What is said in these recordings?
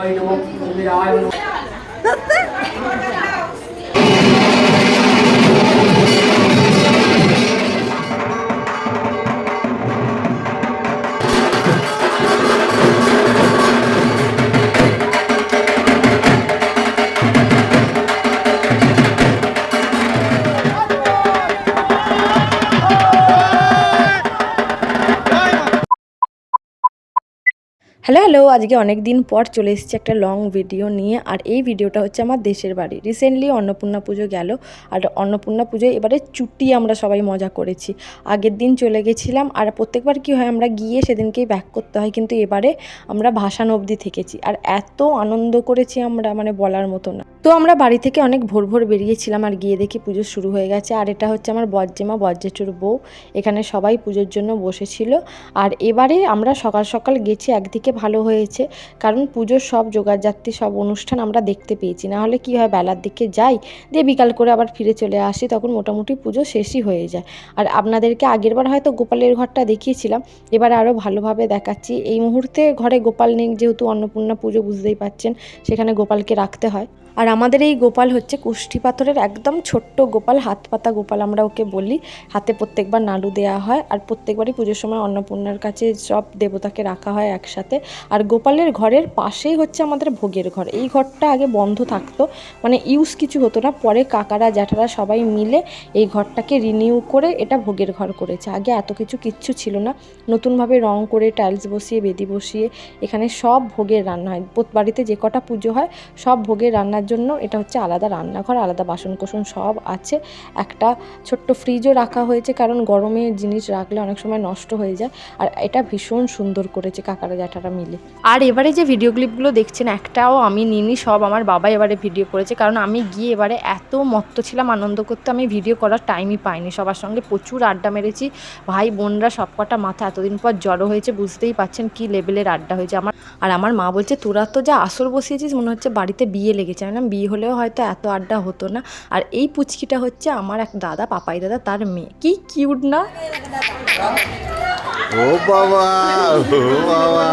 బయట hello hello, আজকে অনেক দিন পর চলে এসেছি একটা লং ভিডিও নিয়ে। আর এই ভিডিওটা হচ্ছে আমার দেশের বাড়ি। রিসেন্টলি অন্নপূর্ণা পুজো গেল, আর অন্নপূর্ণা পুজোয় এবারে চুটি আমরা সবাই মজা করেছি। আগের দিন চলে গেছিলাম, আর প্রত্যেকবার কি হয়, আমরা গিয়ে সেদিনকেই ব্যাক করতে হয়, কিন্তু এবারে আমরা ভাসান অবধি থেকেছি। আর এত আনন্দ করেছি আমরা মানে বলার মতো না। তো আমরা বাড়ি থেকে অনেক ভোর ভোর বেরিয়েছিলাম, আর গিয়ে দেখি পুজো শুরু হয়ে গেছে। আর এটা হচ্ছে আমার বজ্জেমা, বজ্জেঠুর বউ। এখানে সবাই পুজোর জন্য বসেছিল। আর এবারে আমরা সকাল সকাল গেছি একদিকে ভালো হয়েছে। কারণ পুজোর সব, যোগাযাত্রী সব অনুষ্ঠান আমরা দেখতে পেয়েছি। না হলে কি হয়, বেলার দিকে যাই, দিয়ে বিকাল করে আবার ফিরে চলে আসি, তখন মোটামুটি পুজো শেষই হয়ে যায়। আর আপনাদেরকে আগেরবার হয়তো গোপালের ঘরটা দেখিয়েছিলাম, এবার আরও ভালোভাবে দেখাচ্ছি। এই মুহূর্তে ঘরে গোপাল নেই, যেহেতু অন্নপূর্ণা পুজো বুঝতেই পাচ্ছেন, সেখানে গোপালকে রাখতে হয়। আর আমাদের এই গোপাল হচ্ছে কুষ্টি পাথরের একদম ছোট্ট গোপাল, হাত পাতা গোপাল আমরা ওকে বলি। হাতে প্রত্যেকবার নাড়ু দেওয়া হয় আর প্রত্যেকবারই পুজোর সময় অন্নপূর্ণার কাছে সব দেবতাকে রাখা হয় একসাথে। আর গোপালের ঘরের পাশেই হচ্ছে আমাদের ভোগের ঘর। এই ঘরটা আগে বন্ধ থাকতো মানে ইউজ কিছু হতো না। পরে কাকারা, জ্যাঠারা সবাই মিলে এই ঘরটাকে রিনিউ করে এটা ভোগের ঘর করেছে। আগে এত কিছু কিচ্ছু ছিল না। নতুনভাবে রং করে টাইলস বসিয়ে, বেদি বসিয়ে এখানে সব ভোগের রান্না হয়। বাড়িতে যে কটা পুজো হয়, সব ভোগের রান্নার জন্য এটা হচ্ছে আলাদা রান্নাঘর, আলাদা বাসন কোসন সব আছে। একটা ছোট্ট ফ্রিজও রাখা হয়েছে, কারণ গরমে জিনিস রাখলে অনেক সময় নষ্ট হয়ে যায়। আর এটা ভীষণ সুন্দর করেছে কাকারা জ্যাঠারা মিলে। আর এবারে যে ভিডিও ক্লিপগুলো দেখছেন, একটাও আমি নিনি সব আমার বাবা এবারে ভিডিও করেছে। কারণ আমি গিয়ে এবারে এত মত্ত ছিলাম আনন্দ করতে, আমি ভিডিও করার টাইমই পাইনি। সবার সঙ্গে প্রচুর আড্ডা মেরেছি। ভাই, বোনরা, সবকটা মাথা এতদিন পর জড়ো হয়েছে, বুঝতেই পাচ্ছেন কি লেভেলের আড্ডা হয়েছে আমার। আর আমার মা বলছে, তোরা তো যা আসর বসিয়েছিস, মনে হচ্ছে বাড়িতে বিয়ে লেগেছে। না বিয়ে হলেও হয়তো এত আড্ডা হতো না। আর এই পুচকিটা হচ্ছে আমার এক দাদা পাপাই দাদা তার মেয়ে। কি কিউট না? ও বাবা ও বাবা।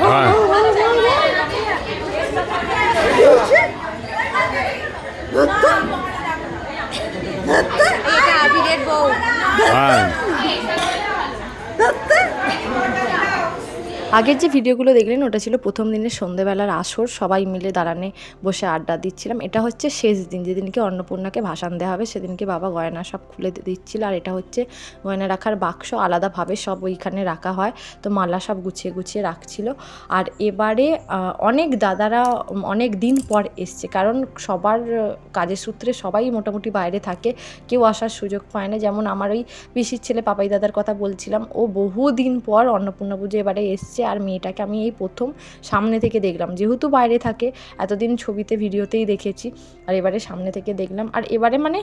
হ্যাঁ।, হ্যাঁ। এটা আবিরের বউ হ্যাঁ আগের যে ভিডিওগুলো দেখলেন, ওটা ছিল প্রথম দিনের সন্ধেবেলার আসর। সবাই মিলে দাঁড়ানে বসে আড্ডা দিচ্ছিলাম। এটা হচ্ছে শেষ দিন। যেদিনকে অন্নপূর্ণাকে ভাসান দেওয়া হবে, সেদিনকে বাবা গয়না সব খুলে দিচ্ছিল। আর এটা হচ্ছে গয়না রাখার বাক্স। আলাদাভাবে সব ওইখানে রাখা হয়। তো মালা সব গুছিয়ে গুছিয়ে রাখছিল। আর এবারে অনেক দাদারা অনেক দিন পর এসছে। কারণ সবার কাজের সূত্রে সবাই মোটামুটি বাইরে থাকে। কেউ আসার সুযোগ পায় না। যেমন আমার ওই পিসির ছেলে, পাপাই দাদার কথা বলছিলাম। ও বহুদিন পর অন্নপূর্ণা পুজো এবারে এসছে। আর মেয়েটাকে আমি এই প্রথম সামনে থেকে দেখলাম। যেহেতু বাইরে থাকে, এতদিন ছবিতে, ভিডিওতেই দেখেছি, আর এবারে সামনে থেকে দেখলাম। আর এবারে মানে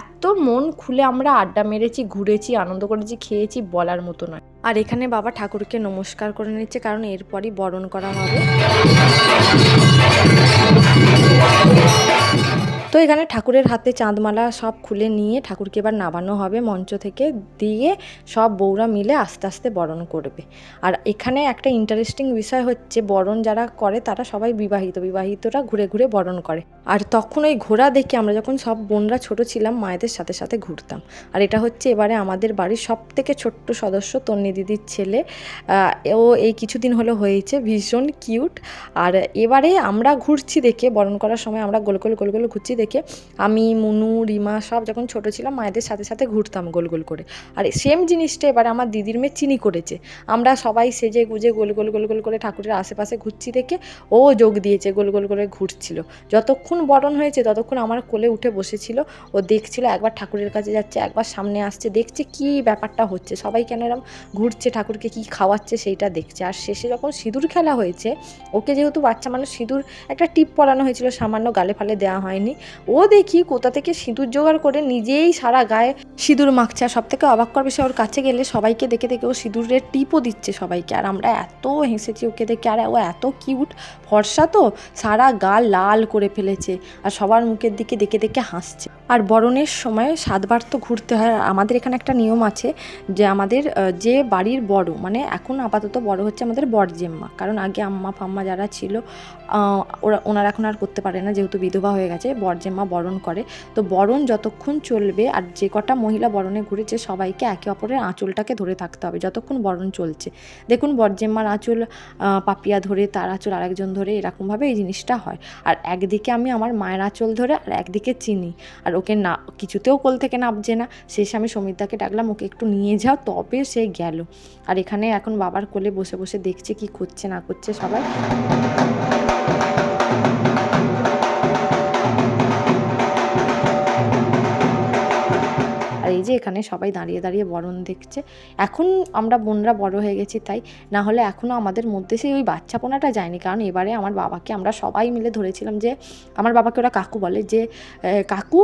এত মন খুলে আমরা আড্ডা মেরেছি, ঘুরেছি, আনন্দ করেছি, খেয়েছি বলার মতো নয়। আর এখানে বাবা ঠাকুরকে নমস্কার করে নিচ্ছে, কারণ এরপরই বরণ করা হবে। তো এখানে ঠাকুরের হাতে চাঁদমালা সব খুলে নিয়ে ঠাকুরকে এবার নামানো হবে মঞ্চ থেকে, দিয়ে সব বউরা মিলে আস্তে আস্তে বরণ করবে। আর এখানে একটা ইন্টারেস্টিং বিষয় হচ্ছে, বরণ যারা করে তারা সবাই বিবাহিত, বিবাহিতরা ঘুরে ঘুরে বরণ করে। আর তখন ওই ঘোড়া দেখে আমরা যখন সব বোনরা ছোট ছিলাম, মায়েদের সাথে সাথে ঘুরতাম। আর এটা হচ্ছে এবারে আমাদের বাড়ির সব থেকে ছোট্ট সদস্য তন্নি দিদির ছেলে। ও এই কিছুদিন হলো হয়েছে ভীষণ কিউট আর এবারে আমরা ঘুরছি দেখে, বরণ করার সময় আমরা গোল গোল গোল গোল ঘুরছি দেখে আমি, মুনু, রিমা সব যখন ছোট ছিলাম, মায়েদের সাথে সাথে ঘুরতাম গোল গোল করে। আর সেম জিনিসটা এবার আমার দিদির মেয়ে চিনি করেছে। আমরা সবাই সেজে গুজে গোল গোল গোল গোল করে ঠাকুরের আশেপাশে ঘুরছি দেখে ও যোগ দিয়েছে, গোল গোল করে ঘুরছিল। যতক্ষণ বরণ হয়েছে, ততক্ষণ আমার কোলে উঠে বসেছিল। ও দেখছিল, একবার ঠাকুরের কাছে যাচ্ছে, একবার সামনে আসছে, দেখছে কি ব্যাপারটা হচ্ছে। সবাই কেন এরম ঘুরছে, ঠাকুরকে কি খাওয়াচ্ছে সেইটা দেখছে। আর শেষে যখন সিঁদুর খেলা হয়েছে, ওকে যেহেতু বাচ্চা মানুষ সিঁদুর একটা টিপ পরানো হয়েছিল, সামান্য গালে ফালে দেওয়া হয়নি ও দেখি কোথা থেকে সিঁদুর জোগাড় করে নিজেই সারা গায়ে সিঁদুর মাখছে। আর সব থেকে অবাক কর বিষয়, ওর কাছে গেলে সবাইকে দেখে দেখে ও সিঁদুরের টিপও দিচ্ছে সবাইকে। আর আমরা এত হেসেছি ওকে দেখে, আর ও এত কিউট। ফর্সা তো, সারা গা লাল করে ফেলেছে। আর সবার মুখের দিকে দেখে দেখে হাসছে। আর বরণের সময় সাতবার তো ঘুরতে হয়। আর আমাদের এখানে একটা নিয়ম আছে যে আমাদের যে বাড়ির বড় মানে এখন আপাতত বড় হচ্ছে আমাদের বরজেম্মা কারণ আগে আম্মা ফাম্মা যারা ছিল ওরা, ওনারা এখন আর করতে পারে না, যেহেতু বিধবা হয়ে গেছে বরজেম্মা বরণ করে। তো বরণ যতক্ষণ চলবে আর যে কটা মহিলা বরণে ঘুরেছে সবাইকে একে অপরের আঁচলটাকে ধরে থাকতে হবে, যতক্ষণ বরণ চলছে। দেখুন, বরজেম্মার আঁচল পাপিয়া ধরে, তার আঁচল আরেকজন ধরে, এরকমভাবে এই জিনিসটা হয়। আর একদিকে আমি আমার মায়ের আঁচল ধরে, আর একদিকে চিনি। আর ওকে না, কিছুতেও কোল থেকে নামছে না। শেষে আমি সমিতাকে ডাকলাম, ওকে একটু নিয়ে যাও। তবে সে গেল। আর এখানে এখন বাবার কোলে বসে বসে দেখছে কি করছে না করছে সবাই। এই যে এখানে সবাই দাঁড়িয়ে দাঁড়িয়ে বরণ দেখছে। এখন আমরা বোনরা বড় হয়ে গেছি তাই, না হলে এখনও আমাদের মধ্যে সেই ওই বাচ্চাপোনাটা যায়নি। কারণ এবারে আমার বাবাকে আমরা সবাই মিলে ধরেছিলাম যে, আমার বাবাকে ওরা কাকু বলে যে কাকু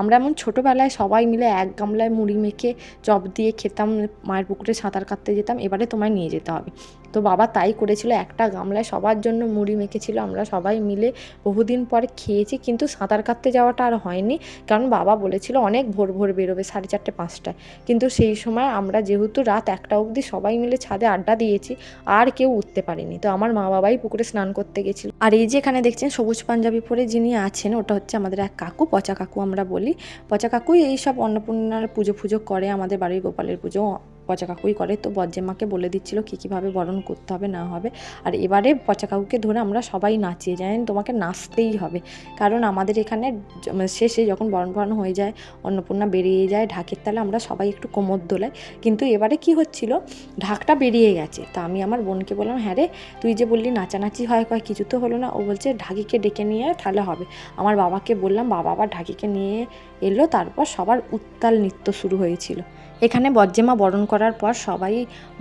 আমরা এমন ছোটোবেলায় সবাই মিলে এক গামলায় মুড়ি মেখে চপ দিয়ে খেতাম, মায়ের পুকুরে সাঁতার কাটতে যেতাম, এবারে তোমায় নিয়ে যেতে হবে। তো বাবা তাই করেছিল, একটা গামলায় সবার জন্য মুড়ি মেখেছিল, আমরা সবাই মিলে বহুদিন পরে খেয়েছি, কিন্তু সাঁতার কাটতে যাওয়াটা আর হয়নি, কারণ বাবা বলেছিল অনেক ভোর ভোর বেরোবে, সাড়ে চারটে, পাঁচটায়। কিন্তু সেই সময় আমরা যেহেতু রাত একটা অবধি সবাই মিলে ছাদে আড্ডা দিয়েছি, আর কেউ উঠতে পারেনি। তো আমার মা বাবাই পুকুরে স্নান করতে গেছিল। আর এই যে এখানে দেখছেন সবুজ পাঞ্জাবি পরে যিনি আছেন, ওটা হচ্ছে আমাদের এক কাকু, পচা কাকু আমরা বলি। পচা কাকুই এই সব অন্নপূর্ণার পুজো ফুজো করে, আমাদের বাড়ির গোপালের পুজো পচা কাকুই করে। তো বজ্জেমাকে বলে দিচ্ছিল কী, কীভাবে বরণ করতে হবে, না হবে। আর এবারে পচা কাকুকে ধরে আমরা সবাই নাচিয়ে জানেন, তোমাকে নাচতেই হবে। কারণ আমাদের এখানে মানে শেষে যখন বরণ বরণ হয়ে যায়, অন্নপূর্ণা বেরিয়ে যায় ঢাকের তালে, আমরা সবাই একটু কোমর দোলাই। কিন্তু এবারে কি হচ্ছিল, ঢাকটা বেরিয়ে গেছে। তা আমি আমার বোনকে বললাম হ্যাঁ রে, তুই যে বললি নাচানাচি হয়, কয়, কিছু তো হলো না। ও বলছে, ঢাকিকে ডেকে নিয়ে তাহলে হবে। আমার বাবাকে বললাম, বাবা আবার ঢাকিকে নিয়ে এলো। তারপর সবার উত্তাল নৃত্য শুরু হয়েছিল। এখানে বজ্জেমা বরণ করার পর সবাই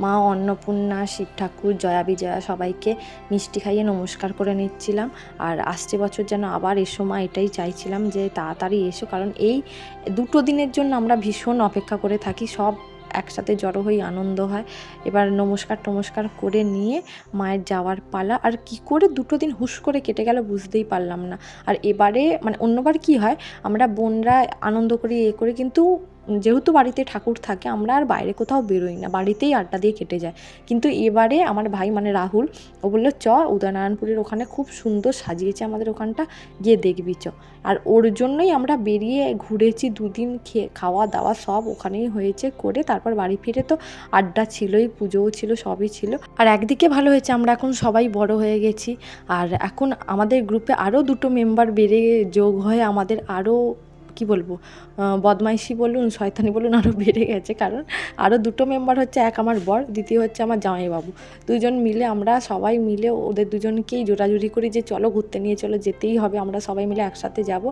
মা, অন্নপূর্ণা শিব ঠাকুর জয়া বিজয়া সবাইকে মিষ্টি খাইয়ে নমস্কার করে নিচ্ছিলাম। আর আসছে বছর যেন আবার এসো মা, এটাই চাইছিলাম যে তাড়াতাড়ি এসো, কারণ এই দুটো দিনের জন্য আমরা ভীষণ অপেক্ষা করে থাকি, সব একসাথে জড়ো হয়ে আনন্দ হয়। এবার নমস্কার টমস্কার করে নিয়ে মায়ের যাওয়ার পালা, আর কি করে দুটো দিন হুশ করে কেটে গেল বুঝতেই পারলাম না। আর এবারে মানে অন্যবার কি হয়, আমরা বোনরা আনন্দ করি, এ করে কিন্তু যেহেতু বাড়িতে ঠাকুর থাকে, আমরা আর বাইরে কোথাও বেরোই না, বাড়িতেই আড্ডা দিয়ে কেটে যায়। কিন্তু এবারে আমার ভাই মানে রাহুল, ও বলল, চ, উদয়নারায়ণপুরের ওখানে খুব সুন্দর সাজিয়েছে আমাদের ওখানটা, গিয়ে দেখবি, চ। আর ওর জন্যই আমরা বেরিয়ে ঘুরেছি, দুদিন খেয়ে, খাওয়া দাওয়া সব ওখানেই হয়েছে করে, তারপর বাড়ি ফিরে তো আড্ডা ছিলই, পুজোও ছিল, সবই ছিল। আর একদিকে ভালো হয়েছে, আমরা এখন সবাই বড় হয়ে গেছি। আর এখন আমাদের গ্রুপে আরও দুটো মেম্বার বেড়ে যোগ হয়ে, আমাদের আরও, কি বলব বদমাইশি বলুন, শয়তানি বলুন আরও বেড়ে গেছে। কারণ আরও দুটো মেম্বার হচ্ছে, এক আমার বর, দ্বিতীয় হচ্ছে আমার জামাইবাবু। দুজন মিলে আমরা সবাই মিলে ওদের দুজনকেই জোরাজুরি করি যে, চলো ঘুরতে নিয়ে চলো, যেতেই হবে, আমরা সবাই মিলে একসাথে যাব।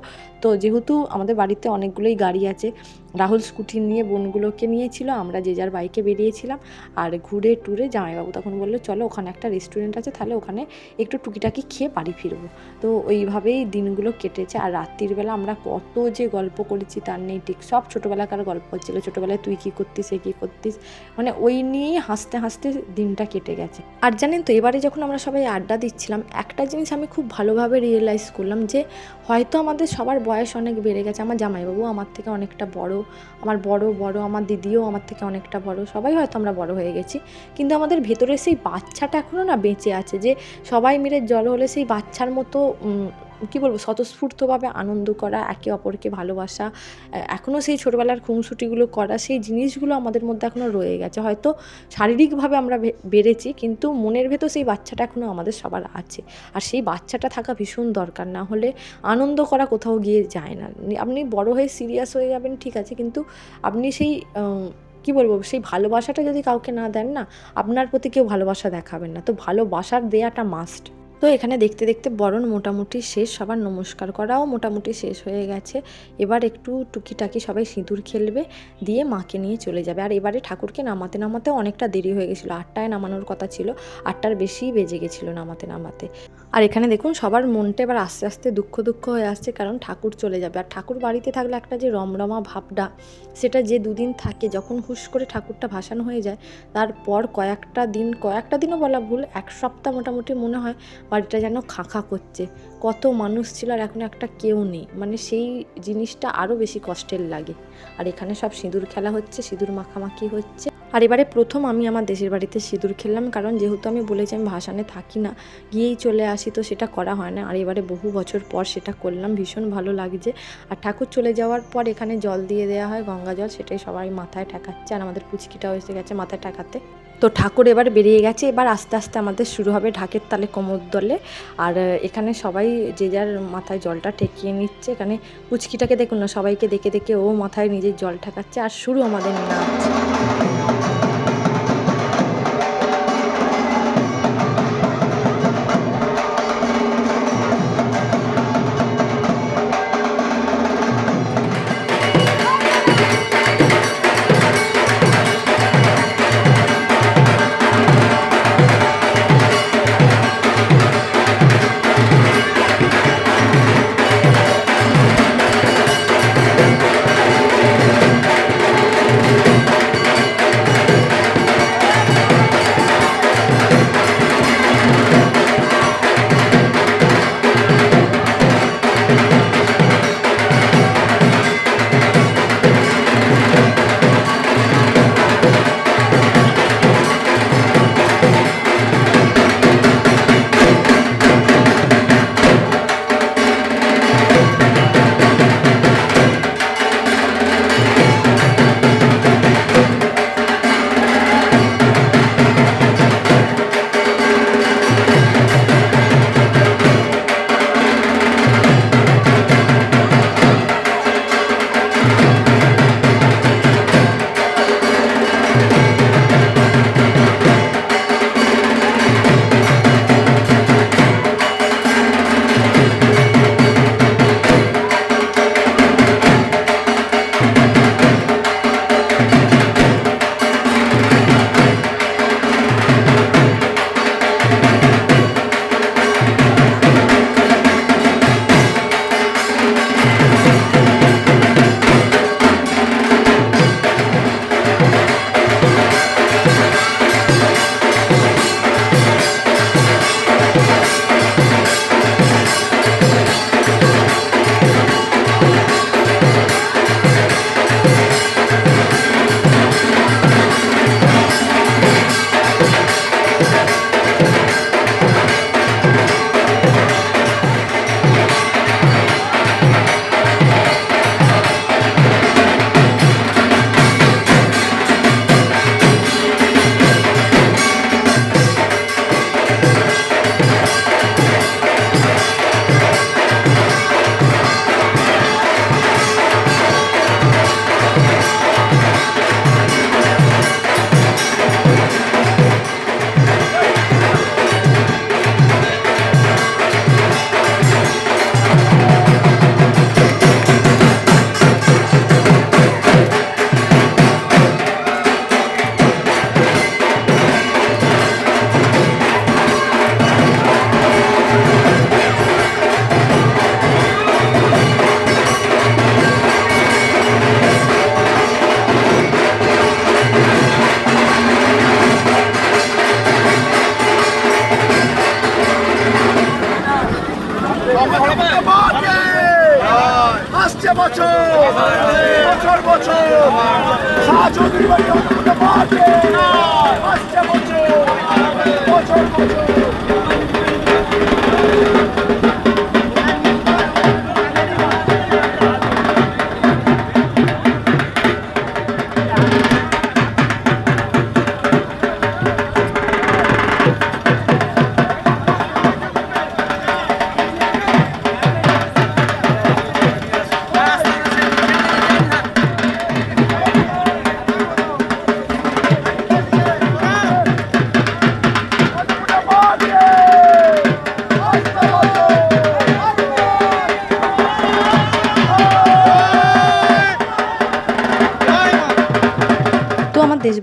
তো যেহেতু আমাদের বাড়িতে অনেকগুলোই গাড়ি আছে, রাহুল স্কুটি নিয়ে বোনগুলোকে নিয়েছিল, আমরা যে যার বাইকে বেরিয়েছিলাম। আর ঘুরে টুরে জামাইবাবু তখন বলল, চলো, ওখানে একটা রেস্টুরেন্ট আছে, তাহলে ওখানে একটু টুকিটাকি খেয়ে বাড়ি ফিরবো। তো ওইভাবেই দিনগুলো কেটেছে। আর রাত্রির বেলা আমরা কত যে গল্প করেছি তার নেই ঠিক সব ছোটোবেলাকার গল্প হচ্ছিল ছোটোবেলায় তুই কী করতিস, সে কী করতিস মানে ওই নিয়েই হাসতে হাসতে দিনটা কেটে গেছে। আর জানেন তো, এবারে যখন আমরা সবাই আড্ডা দিচ্ছিলাম, একটা জিনিস আমি খুব ভালোভাবে রিয়েলাইজ করলাম যে, হয়তো আমাদের সবার বয়স অনেক বেড়ে গেছে, আমার জামাইবাবু আমার থেকে অনেকটা বড়, আমার বড় বড়, আমার দিদিও আমার থেকে অনেকটা বড়, সবাই হয়তো আমরা বড় হয়ে গেছি, কিন্তু আমাদের ভেতরে সেই বাচ্চাটা এখনও না বেঁচে আছে যে, সবাই মিলে জল হলে সেই বাচ্চার মতো কী বলব, স্বতঃস্ফূর্তভাবে আনন্দ করা, একে অপরকে ভালোবাসা এখনও সেই ছোটোবেলার খুনসুটিগুলো করা, সেই জিনিসগুলো আমাদের মধ্যে এখনও রয়ে গেছে। হয়তো শারীরিকভাবে আমরা বেড়েছি, কিন্তু মনের ভেতর সেই বাচ্চাটা এখনও আমাদের সবার আছে। আর সেই বাচ্চাটা থাকা ভীষণ দরকার, না হলে আনন্দ করা কোথাও গিয়ে যায় না। আপনি বড় হয়ে সিরিয়াস হয়ে যাবেন, ঠিক আছে, কিন্তু আপনি সেই কি বলব, সেই ভালোবাসাটা যদি কাউকে না দেন না, আপনার প্রতি কেউ ভালোবাসা দেখাবেন না। তো ভালোবাসার দেয়াটা মাস্ট তো এখানে দেখতে দেখতে বরণ মোটামুটি শেষ, সবার নমস্কার করাও মোটামুটি শেষ হয়ে গেছে। এবার একটু টুকিটাকি সবাই সিঁদুর খেলবে, দিয়ে মাকে নিয়ে চলে যাবে। আর এবারে ঠাকুরকে নামাতে নামাতে অনেকটা দেরি হয়ে গেছিল। আটটায় নামানোর কথা ছিল, আটটার বেশিই বেজে গেছিল নামাতে নামাতে। আর এখানে দেখুন সবার মনটা এবার আস্তে আস্তে দুঃখ দুঃখ হয়ে আসছে, কারণ ঠাকুর চলে যাবে। আর ঠাকুর বাড়িতে থাকলে একটা যে রমরমা ভাবটা, সেটা যে দুদিন থাকে, যখন হুশ করে ঠাকুরটা ভাসানো হয়ে যায়, তারপর কয়েকটা দিন, কয়েকটা দিনও বলা ভুল, এক সপ্তাহ মোটামুটি মনে হয় বাড়িটা যেন খাঁখা করছে। কত মানুষ ছিল আর এখন একটা কেউ নেই। মানে সেই জিনিসটা আরও বেশি কষ্টের লাগে। আর এখানে সব সিঁদুর খেলা হচ্ছে, সিঁদুর মাখামাখি হচ্ছে। আর এবারে প্রথম আমি আমার দেশের বাড়িতে সিঁদুর খেললাম, কারণ যেহেতু আমি বলেছি আমি ভাসানে থাকি না, গিয়েই চলে আসি, তো সেটা করা হয় না। আর এবারে বহু বছর পর সেটা করলাম, ভীষণ ভালো লাগছে। আর ঠাকুর চলে যাওয়ার পর এখানে জল দিয়ে দেওয়া হয়, গঙ্গা জল, সেটাই সবাই মাথায় ঠেকাচ্ছে। আর আমাদের পুচকিটাও এসে গেছে মাথায় ঠেকাতে। তো ঠাকুর এবার বেরিয়ে গেছে, এবার আস্তে আস্তে আমাদের শুরু হবে ঢাকের তালে কোমর দলে। আর এখানে সবাই যে যার মাথায় জলটা ঠেকিয়ে নিচ্ছে, এখানে পুচকিটাকে দেখুন না, সবাইকে দেখে দেখে ও মাথায় নিজের জল ঠেকাচ্ছে। আর শুরু আমাদের নাচ। আসছে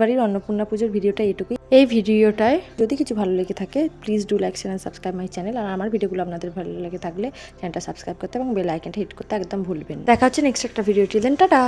বাড়ির অন্নপূর্ণা পুজোর ভিডিওটা এটুকুই। এই ভিডিওটায় যদি কিছু ভালো লেগে থাকে please do like share subscribe my channel আর আমার ভিডিওগুলো আপনাদের ভালো লেগে থাকলে চ্যানেলটা সাবস্ক্রাইব করতে এবং বেল আইকনটা হিট করতে একদম ভুলবেন দেখা হচ্ছে নেক্সট একটা ভিডিও টিলেন টাটা